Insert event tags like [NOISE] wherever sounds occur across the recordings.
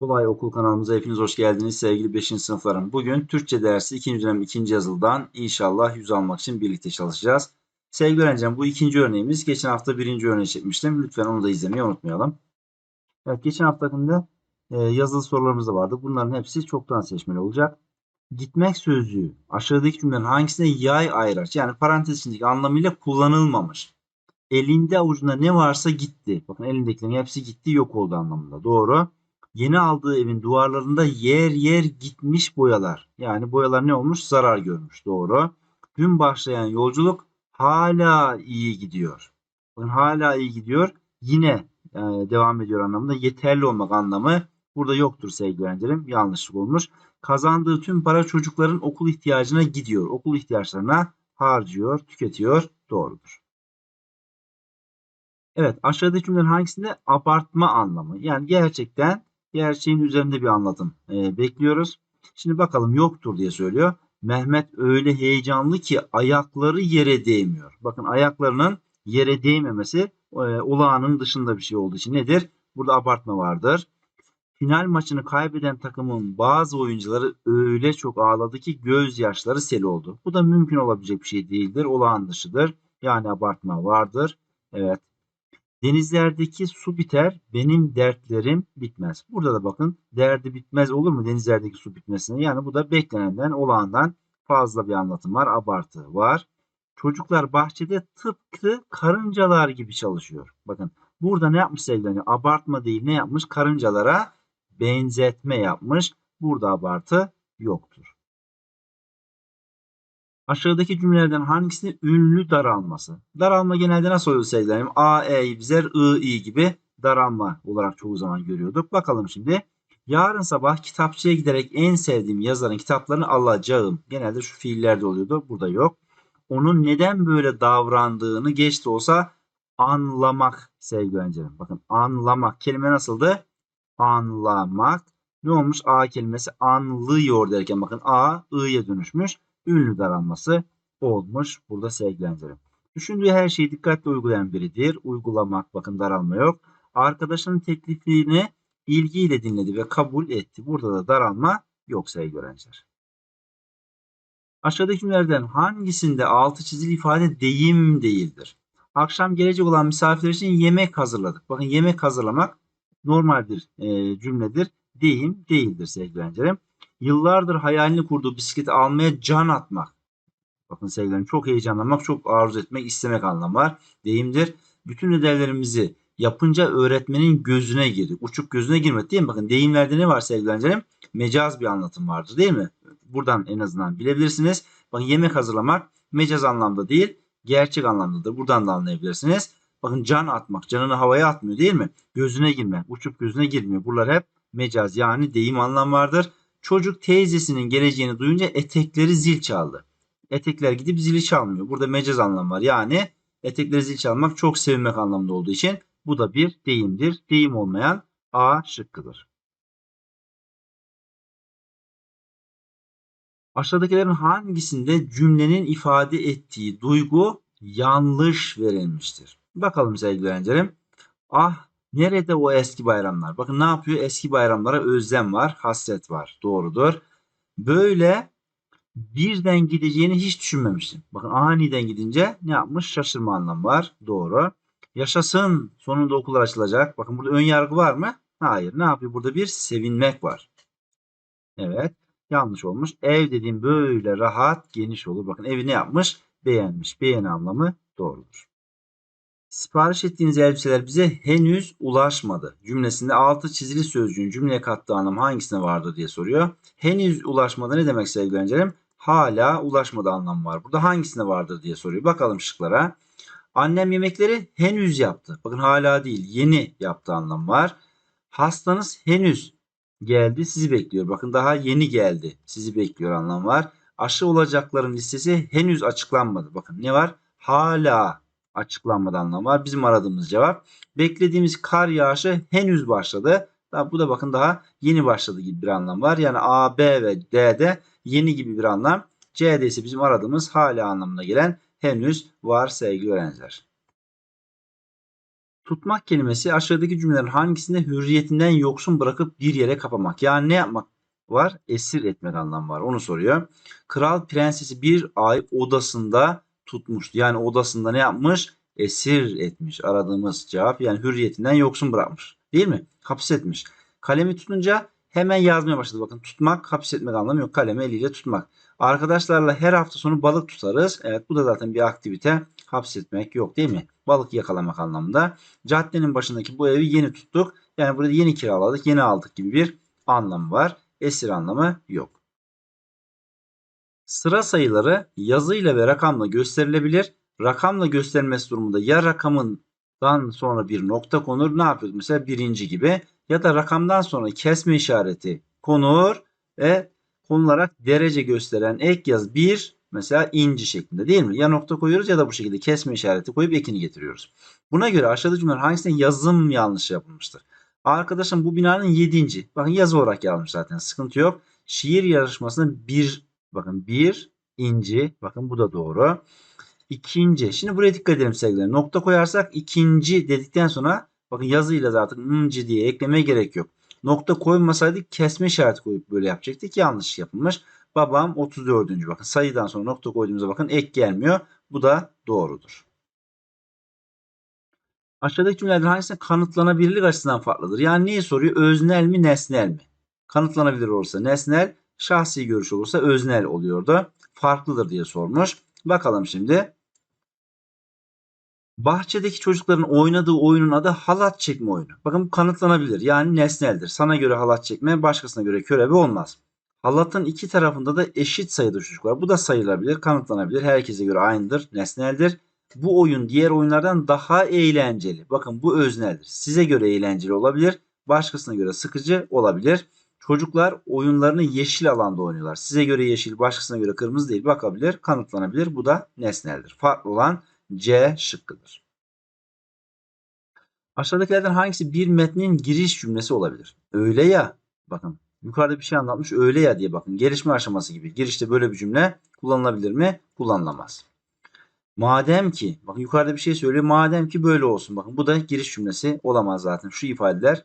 Kolay Okul kanalımıza hepiniz hoş geldiniz sevgili 5. sınıflarım. Bugün Türkçe dersi 2. dönem 2. yazılıdan inşallah 100 almak için birlikte çalışacağız. Sevgili öğrencim bu ikinci örneğimiz. Geçen hafta birinci örneği çekmiştim. Lütfen onu da izlemeyi unutmayalım. Evet geçen haftakinde e, yazılı sorularımız da vardı. Bunların hepsi çoktan seçmeli olacak. Gitmek sözcüğü aşağıdaki cümlelerin hangisine yay ayraç yani parantez içindeki anlamıyla kullanılmamış. Elinde avucunda ne varsa gitti. Bakın elindekilerin hepsi gitti yok oldu anlamında. Doğru. Yeni aldığı evin duvarlarında yer yer gitmiş boyalar. Yani boyalar ne olmuş? Zarar görmüş. Doğru. Dün başlayan yolculuk hala iyi gidiyor. Bakın hala iyi gidiyor. Yine e, devam ediyor anlamında. Yeterli olmak anlamı burada yoktur sevgili öğrencilerim. Yanlışlık olmuş. Kazandığı tüm para çocukların okul ihtiyacına gidiyor. Okul ihtiyaçlarına harcıyor, tüketiyor. Doğrudur. Evet aşağıdaki cümlelerin hangisinde abartma anlamı? Yani gerçekten gerçeğin üzerinde bir anlatım e, bekliyoruz. Şimdi bakalım yoktur diye söylüyor. Mehmet öyle heyecanlı ki ayakları yere değmiyor. Bakın ayaklarının yere değmemesi e, olağanın dışında bir şey olduğu için nedir? Burada abartma vardır. Final maçını kaybeden takımın bazı oyuncuları öyle çok ağladı ki gözyaşları sel oldu. Bu da mümkün olabilecek bir şey değildir. Olağan dışıdır. Yani abartma vardır. Evet. Denizlerdeki su biter, benim dertlerim bitmez. Burada da bakın derdi bitmez olur mu denizlerdeki su bitmesine? Yani bu da beklenenden, olağandan fazla bir anlatım var, abartı var. Çocuklar bahçede tıpkı karıncalar gibi çalışıyor. Bakın burada ne yapmış sevgili? Abartma değil ne yapmış? Karıncalara benzetme yapmış. Burada abartı yoktur. Aşağıdaki cümlelerden hangisinde ünlü daralması? Daralma genelde nasıl oluyor sevgilerim? A, E'yi bizer, I, I gibi daralma olarak çoğu zaman görüyorduk. Bakalım şimdi. Yarın sabah kitapçıya giderek en sevdiğim yazarın kitaplarını alacağım. Genelde şu fiillerde oluyordu. Burada yok. Onun neden böyle davrandığını geç de olsa anlamak sevgili öğrencilerim. Bakın anlamak. Kelime nasıldı? Anlamak. Ne olmuş? A kelimesi anlıyor derken bakın A, I'ye dönüşmüş ünlü daralması olmuş burada sevgili. Düşündüğü her şeyi dikkatle uygulayan biridir. Uygulamak bakın daralma yok. Arkadaşının teklifini ilgiyle dinledi ve kabul etti. Burada da daralma yok sevgili öğrenciler. Aşağıdaki cümlelerden hangisinde altı çizili ifade deyim değildir? Akşam gelecek olan misafirler için yemek hazırladık. Bakın yemek hazırlamak normaldir e, cümledir. Deyim değildir sevgili öğrencilerim. Yıllardır hayalini kurduğu bisikleti almaya can atmak. Bakın sevgilerim çok heyecanlanmak, çok arzu etmek, istemek anlamı var. Deyimdir. Bütün ödevlerimizi yapınca öğretmenin gözüne girdi. Uçup gözüne girmedi değil mi? Bakın deyimlerde ne var sevgili öğrencilerim? Mecaz bir anlatım vardır değil mi? Buradan en azından bilebilirsiniz. Bakın yemek hazırlamak mecaz anlamda değil, gerçek anlamdadır. Buradan da anlayabilirsiniz. Bakın can atmak, canını havaya atmıyor değil mi? Gözüne girme, uçup gözüne girmiyor. Buralar hep mecaz yani deyim anlam vardır. Çocuk teyzesinin geleceğini duyunca etekleri zil çaldı. Etekler gidip zili çalmıyor. Burada mecaz anlam var. Yani etekleri zil çalmak çok sevinmek anlamında olduğu için bu da bir deyimdir. Deyim olmayan A şıkkıdır. Aşağıdakilerin hangisinde cümlenin ifade ettiği duygu yanlış verilmiştir? Bakalım sevgili öğrencilerim. Ah Nerede o eski bayramlar? Bakın ne yapıyor? Eski bayramlara özlem var, hasret var. Doğrudur. Böyle birden gideceğini hiç düşünmemiştim. Bakın aniden gidince ne yapmış? Şaşırma anlamı var. Doğru. Yaşasın sonunda okullar açılacak. Bakın burada ön yargı var mı? Hayır. Ne yapıyor? Burada bir sevinmek var. Evet. Yanlış olmuş. Ev dediğim böyle rahat, geniş olur. Bakın evi ne yapmış? Beğenmiş. Beğen anlamı doğrudur. Sipariş ettiğiniz elbiseler bize henüz ulaşmadı. Cümlesinde altı çizili sözcüğün cümleye kattığı anlam hangisine vardı diye soruyor. Henüz ulaşmadı ne demek sevgili öğrencilerim? Hala ulaşmadı anlamı var. Burada hangisine vardır diye soruyor. Bakalım şıklara. Annem yemekleri henüz yaptı. Bakın hala değil yeni yaptı anlam var. Hastanız henüz geldi sizi bekliyor. Bakın daha yeni geldi sizi bekliyor anlam var. Aşı olacakların listesi henüz açıklanmadı. Bakın ne var? Hala açıklanmadan anlamı var. Bizim aradığımız cevap. Beklediğimiz kar yağışı henüz başladı. Daha, bu da bakın daha yeni başladı gibi bir anlam var. Yani A, B ve D'de yeni gibi bir anlam. C'de ise bizim aradığımız hala anlamına gelen henüz var sevgili öğrenciler. Tutmak kelimesi aşağıdaki cümlelerin hangisinde hürriyetinden yoksun bırakıp bir yere kapamak. Yani ne yapmak var? Esir etmek anlamı var. Onu soruyor. Kral prensesi bir ay odasında tutmuştu. Yani odasında ne yapmış? Esir etmiş. Aradığımız cevap yani hürriyetinden yoksun bırakmış. Değil mi? Hapsetmiş. Kalemi tutunca hemen yazmaya başladı. Bakın tutmak, hapsetmek anlamı yok. Kalemi eliyle tutmak. Arkadaşlarla her hafta sonu balık tutarız. Evet bu da zaten bir aktivite. Hapsetmek yok değil mi? Balık yakalamak anlamında. Caddenin başındaki bu evi yeni tuttuk. Yani burada yeni kiraladık, yeni aldık gibi bir anlamı var. Esir anlamı yok. Sıra sayıları yazıyla ve rakamla gösterilebilir. Rakamla gösterilmesi durumunda ya rakamından sonra bir nokta konur. Ne yapıyoruz? Mesela birinci gibi. Ya da rakamdan sonra kesme işareti konur ve konularak derece gösteren ek yaz 1 mesela inci şeklinde değil mi? Ya nokta koyuyoruz ya da bu şekilde kesme işareti koyup ekini getiriyoruz. Buna göre aşağıda cümleler hangisinde yazım yanlış yapılmıştır? Arkadaşım bu binanın 7. Bakın yazı olarak yazmış zaten sıkıntı yok. Şiir yarışmasında bir bakın bir inci bakın bu da doğru. İkinci. Şimdi buraya dikkat edelim sevgiler. Nokta koyarsak ikinci dedikten sonra bakın yazıyla zaten inci diye eklemeye gerek yok. Nokta koymasaydık kesme işareti koyup böyle yapacaktık. Yanlış yapılmış. Babam 34. Bakın sayıdan sonra nokta koyduğumuzda bakın ek gelmiyor. Bu da doğrudur. Aşağıdaki cümlelerden hangisinde kanıtlanabilirlik açısından farklıdır? Yani neyi soruyor? Öznel mi nesnel mi? Kanıtlanabilir olursa nesnel, şahsi görüş olursa öznel oluyordu. Farklıdır diye sormuş. Bakalım şimdi. Bahçedeki çocukların oynadığı oyunun adı halat çekme oyunu. Bakın bu kanıtlanabilir. Yani nesneldir. Sana göre halat çekme, başkasına göre körebe olmaz. Halatın iki tarafında da eşit sayıda çocuk var. Bu da sayılabilir, kanıtlanabilir. Herkese göre aynıdır, nesneldir. Bu oyun diğer oyunlardan daha eğlenceli. Bakın bu özneldir. Size göre eğlenceli olabilir, başkasına göre sıkıcı olabilir. Çocuklar oyunlarını yeşil alanda oynuyorlar. Size göre yeşil, başkasına göre kırmızı değil. Bakabilir, kanıtlanabilir. Bu da nesneldir. Farklı olan C şıkkıdır. Aşağıdakilerden hangisi bir metnin giriş cümlesi olabilir? Öyle ya. Bakın yukarıda bir şey anlatmış. Öyle ya diye bakın. Gelişme aşaması gibi. Girişte böyle bir cümle kullanılabilir mi? Kullanılamaz. Madem ki, bakın yukarıda bir şey söylüyor. Madem ki böyle olsun. Bakın bu da giriş cümlesi olamaz zaten. Şu ifadeler.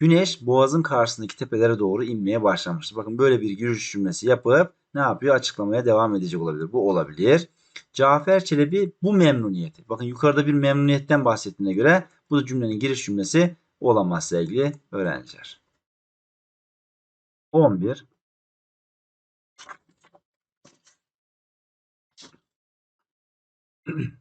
Güneş boğazın karşısındaki tepelere doğru inmeye başlamıştır. Bakın böyle bir giriş cümlesi yapıp ne yapıyor? Açıklamaya devam edecek olabilir. Bu olabilir. Cafer Çelebi bu memnuniyeti. Bakın yukarıda bir memnuniyetten bahsettiğine göre bu da cümlenin giriş cümlesi olamaz sevgili öğrenciler. 11. [CLEARS THROAT]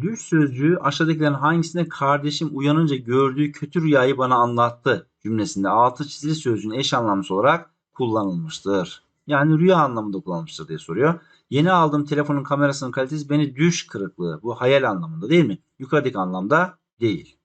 Düş sözcüğü aşağıdakilerin hangisinde kardeşim uyanınca gördüğü kötü rüyayı bana anlattı cümlesinde altı çizili sözcüğün eş anlamlısı olarak kullanılmıştır. Yani rüya anlamında kullanılmıştır diye soruyor. Yeni aldığım telefonun kamerasının kalitesi beni düş kırıklığı. Bu hayal anlamında değil mi? Yukarıdaki anlamda değil.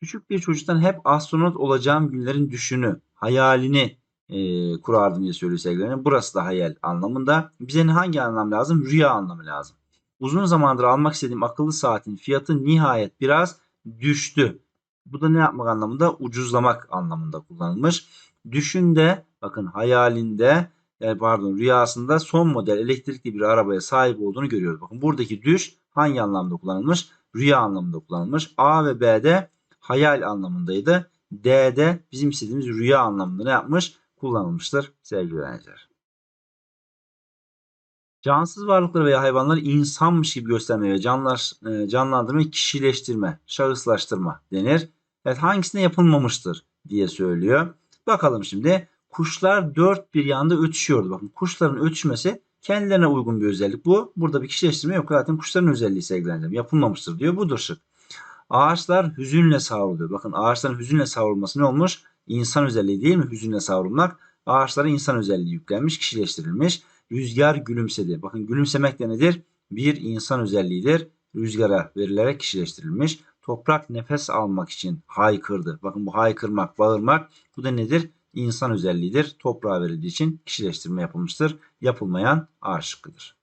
Küçük bir çocuktan hep astronot olacağım günlerin düşünü, hayalini e, kurardım diye söylüyor sevgilerim. Burası da hayal anlamında. Bize hangi anlam lazım? Rüya anlamı lazım. Uzun zamandır almak istediğim akıllı saatin fiyatı nihayet biraz düştü. Bu da ne yapmak anlamında? Ucuzlamak anlamında kullanılmış. Düşünde bakın hayalinde yani pardon rüyasında son model elektrikli bir arabaya sahip olduğunu görüyoruz. Bakın buradaki düş hangi anlamda kullanılmış? Rüya anlamında kullanılmış. A ve B'de hayal anlamındaydı. D'de bizim istediğimiz rüya anlamında ne yapmış? Kullanılmıştır sevgili öğrenciler. Cansız varlıkları veya hayvanları insanmış gibi gösterme ve canlar, e, canlandırma, kişileştirme, şahıslaştırma denir. Evet hangisine yapılmamıştır diye söylüyor. Bakalım şimdi. Kuşlar dört bir yanda ötüşüyordu. Bakın kuşların ötüşmesi kendilerine uygun bir özellik. Bu burada bir kişileştirme yok. Zaten kuşların özelliği sevgilendim. Yapılmamıştır diyor. Budur şık. Ağaçlar hüzünle savruluyor. Bakın ağaçların hüzünle savrulması ne olmuş? İnsan özelliği değil mi? Hüzünle savrulmak. Ağaçlara insan özelliği yüklenmiş, kişileştirilmiş. Rüzgar gülümsedi. Bakın gülümsemek de nedir? Bir insan özelliğidir. Rüzgara verilerek kişileştirilmiş. Toprak nefes almak için haykırdı. Bakın bu haykırmak, bağırmak bu da nedir? İnsan özelliğidir. Toprağa verildiği için kişileştirme yapılmıştır. Yapılmayan A şıkkıdır.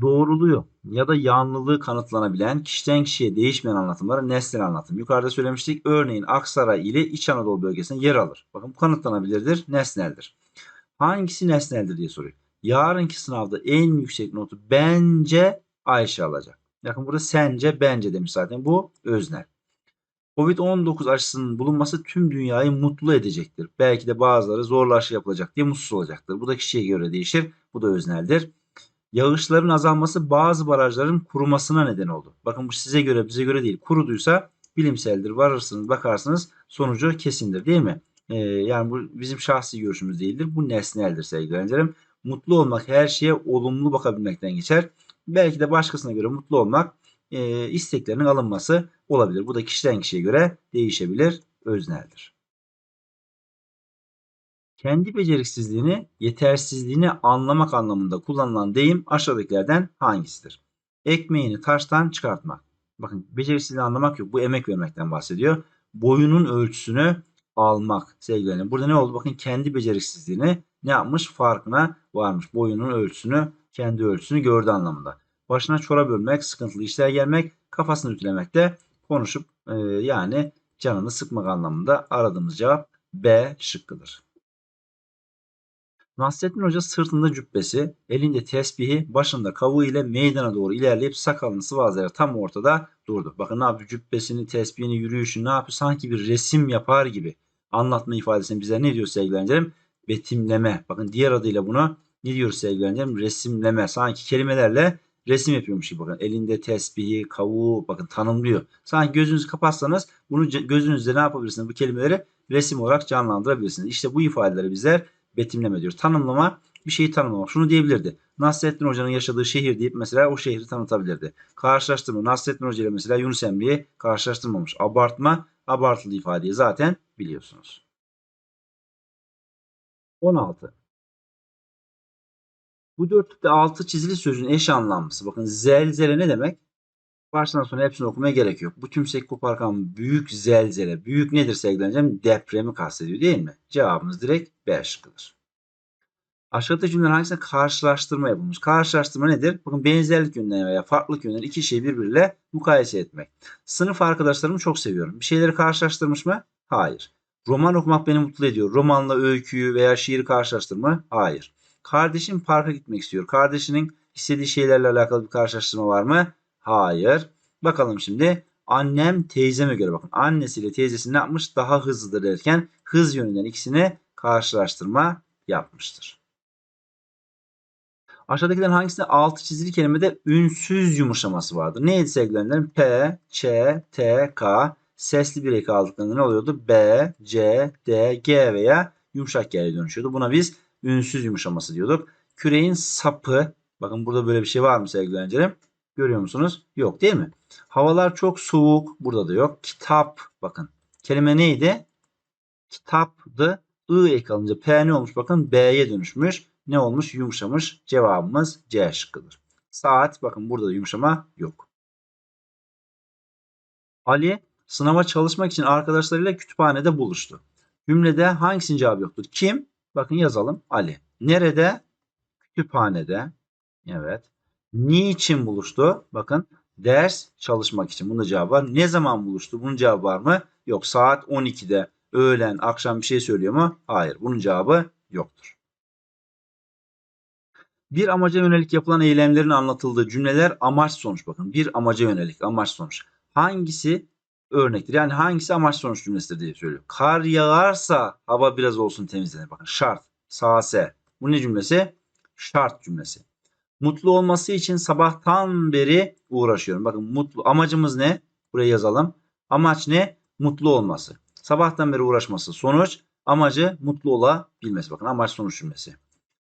Doğruluğu ya da yanlılığı kanıtlanabilen kişiden kişiye değişmeyen anlatımları nesnel anlatım. Yukarıda söylemiştik. Örneğin Aksaray ile İç Anadolu bölgesinde yer alır. Bakın bu kanıtlanabilirdir, nesneldir. Hangisi nesneldir diye soruyor. Yarınki sınavda en yüksek notu bence Ayşe alacak. Bakın burada sence bence demiş zaten. Bu öznel. Covid-19 aşısının bulunması tüm dünyayı mutlu edecektir. Belki de bazıları zorla aşı yapılacak diye mutsuz olacaktır. Bu da kişiye göre değişir. Bu da özneldir. Yağışların azalması bazı barajların kurumasına neden oldu. Bakın bu size göre bize göre değil. Kuruduysa bilimseldir. Varırsınız bakarsınız sonucu kesindir değil mi? Ee, yani bu bizim şahsi görüşümüz değildir. Bu nesneldir sevgili öğrencilerim. Mutlu olmak her şeye olumlu bakabilmekten geçer. Belki de başkasına göre mutlu olmak e, isteklerinin alınması olabilir. Bu da kişiden kişiye göre değişebilir. Özneldir. Kendi beceriksizliğini, yetersizliğini anlamak anlamında kullanılan deyim aşağıdakilerden hangisidir? Ekmeğini taştan çıkartmak. Bakın beceriksizliğini anlamak yok. Bu emek vermekten bahsediyor. Boyunun ölçüsünü almak sevgilerim. Burada ne oldu? Bakın kendi beceriksizliğini ne yapmış? Farkına varmış. Boyunun ölçüsünü, kendi ölçüsünü gördü anlamında. Başına çorap örmek, sıkıntılı işler gelmek, kafasını ütülemek de konuşup e, yani canını sıkmak anlamında aradığımız cevap B şıkkıdır. Nasrettin Hoca sırtında cübbesi, elinde tesbihi, başında kavuğu ile meydana doğru ilerleyip sakalını sıvazlayarak tam ortada durdu. Bakın ne yapıyor? Cübbesini, tesbihini, yürüyüşünü ne yapıyor? Sanki bir resim yapar gibi anlatma ifadesini bize ne diyor sevgili öğrencilerim? Betimleme. Bakın diğer adıyla buna ne diyoruz sevgili öğrencilerim? Resimleme. Sanki kelimelerle resim yapıyormuş gibi bakın. Elinde tesbihi, kavuğu bakın tanımlıyor. Sanki gözünüzü kapatsanız bunu gözünüzde ne yapabilirsiniz? Bu kelimeleri resim olarak canlandırabilirsiniz. İşte bu ifadeleri bizler betimleme diyoruz. Tanımlama bir şeyi tanımlamak. Şunu diyebilirdi. Nasrettin Hoca'nın yaşadığı şehir deyip mesela o şehri tanıtabilirdi. Karşılaştırma. Nasrettin Hoca ile mesela Yunus Emre'yi karşılaştırmamış. Abartma, abartılı ifadeyi zaten biliyorsunuz. 16. Bu dörtlükte altı çizili sözün eş anlamlısı. Bakın zelzele ne demek? Baştan sona hepsini okumaya gerek yok. Bu tümsek koparkan büyük zelzele. Büyük nedir sevgili? Depremi kastediyor değil mi? Cevabımız direkt B şıkkıdır. Aşağıdaki cümleler hangisine karşılaştırma yapılmış? Karşılaştırma nedir? Bakın benzerlik yönleri veya farklılık yönleri iki şeyi birbiriyle mukayese etmek. Sınıf arkadaşlarımı çok seviyorum. Bir şeyleri karşılaştırmış mı? Hayır. Roman okumak beni mutlu ediyor. Romanla öyküyü veya şiiri karşılaştırma? Hayır. Kardeşim parka gitmek istiyor. Kardeşinin istediği şeylerle alakalı bir karşılaştırma var mı? Hayır. Bakalım şimdi. Annem teyzeme göre bakın. Annesiyle teyzesi ne yapmış? Daha hızlıdır derken hız yönünden ikisini karşılaştırma yapmıştır. Aşağıdakilerin hangisinde altı çizili kelimede ünsüz yumuşaması vardır? Neydi sevgilenlerim? P, Ç, T, K sesli bir eki aldıklarında ne oluyordu? B, C, D, G veya yumuşak G'ye dönüşüyordu. Buna biz ünsüz yumuşaması diyorduk. Küreğin sapı bakın burada böyle bir şey var mı sevgili öğrencilerim? Görüyor musunuz? Yok değil mi? Havalar çok soğuk. Burada da yok. Kitap bakın. Kelime neydi? Kitapdı. I ek alınca P ne olmuş? Bakın B'ye dönüşmüş. Ne olmuş? Yumuşamış. Cevabımız C şıkkıdır. Saat bakın burada da yumuşama yok. Ali sınava çalışmak için arkadaşlarıyla kütüphanede buluştu. Cümlede hangisinin cevabı yoktur? Kim? Bakın yazalım. Ali. Nerede? Kütüphanede. Evet. Niçin buluştu? Bakın ders çalışmak için. Bunun cevabı var. Ne zaman buluştu? Bunun cevabı var mı? Yok. Saat 12'de öğlen, akşam bir şey söylüyor mu? Hayır. Bunun cevabı yoktur. Bir amaca yönelik yapılan eylemlerin anlatıldığı cümleler amaç sonuç. Bakın bir amaca yönelik amaç sonuç. Hangisi örnektir? Yani hangisi amaç sonuç cümlesidir diye söylüyor. Kar yağarsa hava biraz olsun temizlenir. Bakın şart. Sase. Bu ne cümlesi? Şart cümlesi. Mutlu olması için sabahtan beri uğraşıyorum. Bakın mutlu amacımız ne? Buraya yazalım. Amaç ne? Mutlu olması. Sabahtan beri uğraşması. Sonuç amacı mutlu olabilmesi. Bakın amaç sonuç cümlesi.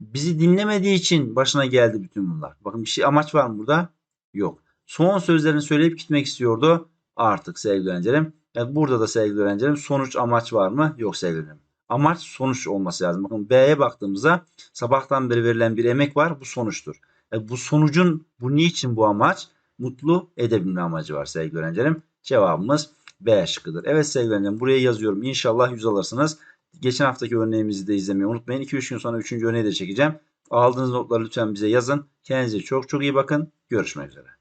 Bizi dinlemediği için başına geldi bütün bunlar. Bakın bir şey amaç var mı burada? Yok. Son sözlerini söyleyip gitmek istiyordu. Artık sevgili öğrencilerim. Evet, burada da sevgili öğrencilerim sonuç amaç var mı? Yok sevgili öğrencilerim. Amaç sonuç olması lazım. Bakın B'ye baktığımızda sabahtan beri verilen bir emek var. Bu sonuçtur. E, bu sonucun bu niçin bu amaç? Mutlu edebilme amacı var sevgili öğrencilerim. Cevabımız B şıkkıdır. Evet sevgili öğrencilerim buraya yazıyorum. İnşallah 100 alırsınız. Geçen haftaki örneğimizi de izlemeyi unutmayın. 2-3 gün sonra 3. örneği de çekeceğim. Aldığınız notları lütfen bize yazın. Kendinize çok çok iyi bakın. Görüşmek üzere.